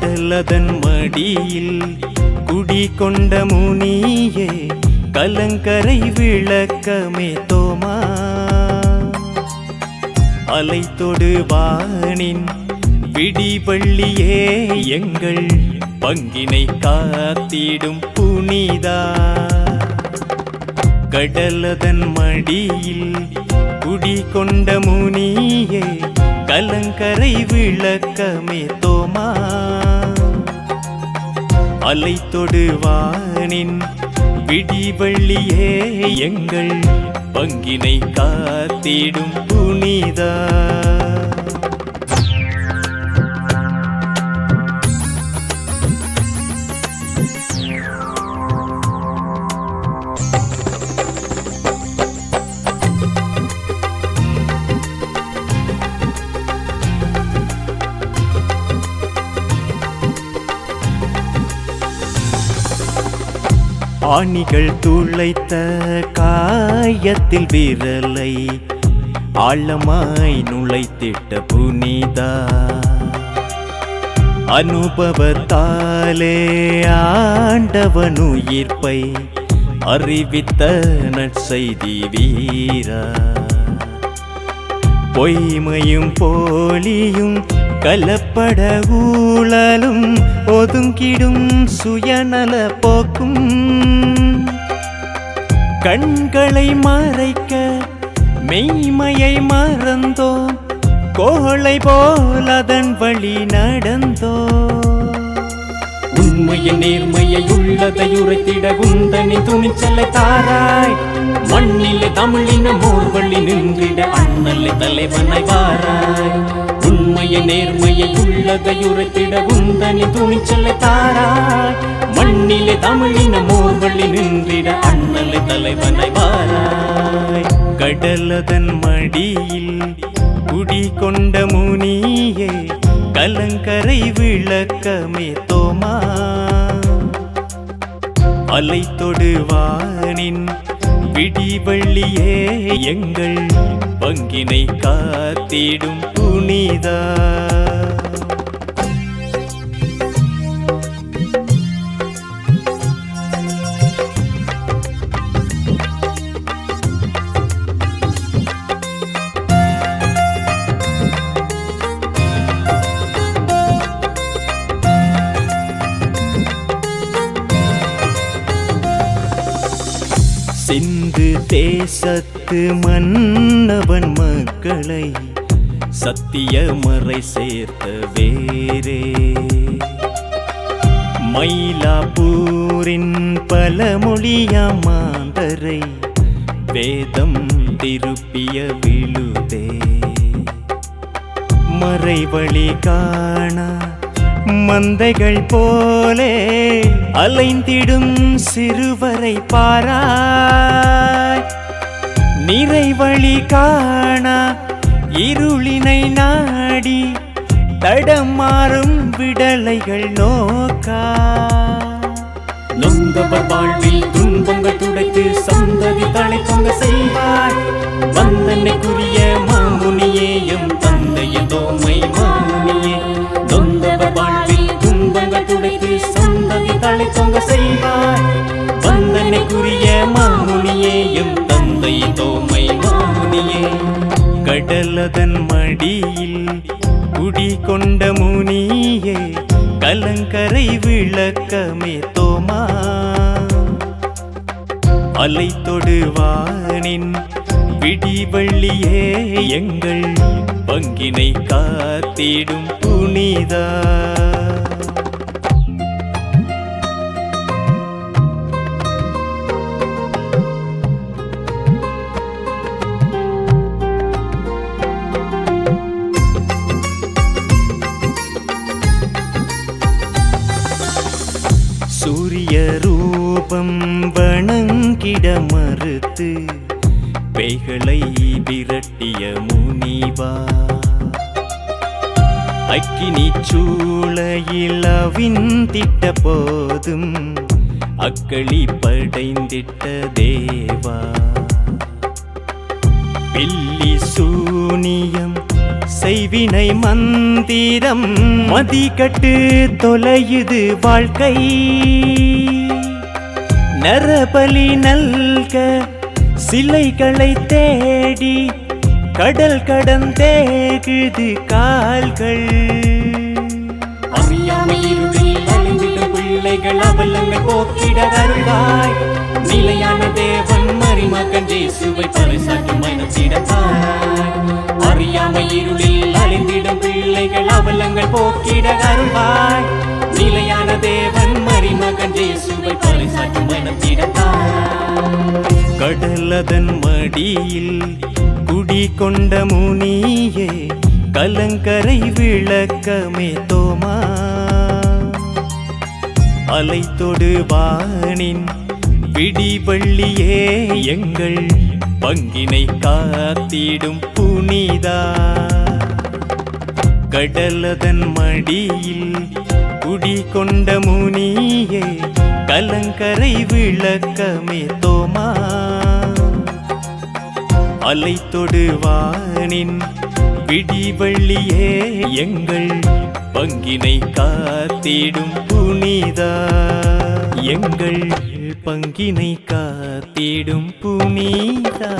கடலதன் மடியில் குடி கொண்ட முனியே கலங்கரை விளக்கமே தோமா. அலை தொடுவானின் விடிவள்ளியே எங்கள் பங்கினை காத்திடும் புனிதா. கடலதன் மடியில் குடி கொண்ட முனியே கலங்கரை விளக்கமே தோமா. அலை தொடுவானின் விடிவள்ளியே எங்கள் பங்கினை காத்திடும் புனிதா. ஆணிகள் துளைத்த காயத்தில் விரலை ஆழமாய் நுழைத்திட்ட புனிதா. அனுபவத்தாலே ஆண்டவன் உயிர்ப்பை அறிவித்த நற்செய்தி வீரா. பொய்மையும் போலியும் கலப்பட ஊழலும் ஒதுங்கிடும் சுயநல போக்கும். கண்களை மறைக்க மெய்மையை மறந்தோம். கோளை போல் அதன் வழி நடந்தோ உண்மையின் நேர்மையை உள்ளதை உரைத்திட குந்தனை துணிச்சலை தாராய். மண்ணிலே தமிழின மோர்வழி நின்றிட அண்ணலை தலைவனை வாராய். உண்மையை நேர்மையை உள்ளதை உரைத்திட குந்தனி துணிச்சலை தாராய் மண்ணிலே தமிழின மோர்வழி நின்றிட அண்ணலை தலைவனை வாராய். கடலதன் மடியில் குடி கொண்ட முனியே கலங்கரை விளக்கமே தோமா. அலை தொடுவானின் விடி வள்ளியே எங்கள் பங்கினை காத்திடும் புனிதா. சிந்து தேசத்து மன்னவன் மக்களை சத்தியமறை சேர்த்த வேரே மயிலாப்பூரின் பலமொழியா மாந்தரை வேதம் திருப்பிய விழுதே. மறைவழி காண மந்தைகள் போலே அலைந்திடும் சிறுவரை பாராய். நிறைவழி காண இருளினை நாடி தடமாறும் விடலைகள் நோக்கா. நொந்தவர் வாழ்வில் துன்பங்கள் துடைத்து சந்ததி தலை பொங்க செய்வாய் வந்தனைக்குரிய மாமுனியே சந்ததி தலை செய்வாய் வந்தனைக்குரிய மாமுனியேயும் தந்தை தோமை மாமுனியே. கடலதன் மடியில் குடி கொண்ட முனியே கலங்கரை விளக்கமே தோமா. அலை தொடுவானின் விடிவள்ளியே எங்கள் பங்கினை காத்திடும் புனிதா. சூரிய ரூபம் வணங்கிட மறுத்து பேய்களை விரட்டிய முனிவா. அக்கினி சூளையில் அவிந்திட்ட போதும் அக்களி படைந்திட்ட தேவா. பில்லி சூனியம் வினை மந்திரம் மதிக்கட்டு தொலையுது வாழ்க்கை. நரபலி நல்க சிலைகளை தேடி கடல் கடந்தேகுது கால்கள். பிள்ளைகள் அவலங்கள் போக்கிட அருள்வாய். நிலையான தேவன் மறிமகன் ஜேசுவை போக்கிட அருள்வாய். நிலையான தேவன் மறிமகன் ஜேசுவை பரிசாட்டும் மனத்திடத்தாய் கடலதன் மடியில் குடி கொண்ட முனியே கலங்கரை விளக்கமே தோமா அலைத்தொடு தொடு வானின் விடிவள்ளியே எங்கள் பங்கினை காத்திடும் புனிதா கடலதன் மடியில் குடி கொண்ட முனியே கலங்கரை விளக்கமே தோமா. அலை தொடுவானின் விடிவள்ளியே எங்கள் பங்கினை காத்திடும் புனிதா. எங்கள் பங்கினை காத்திடும் புனிதா.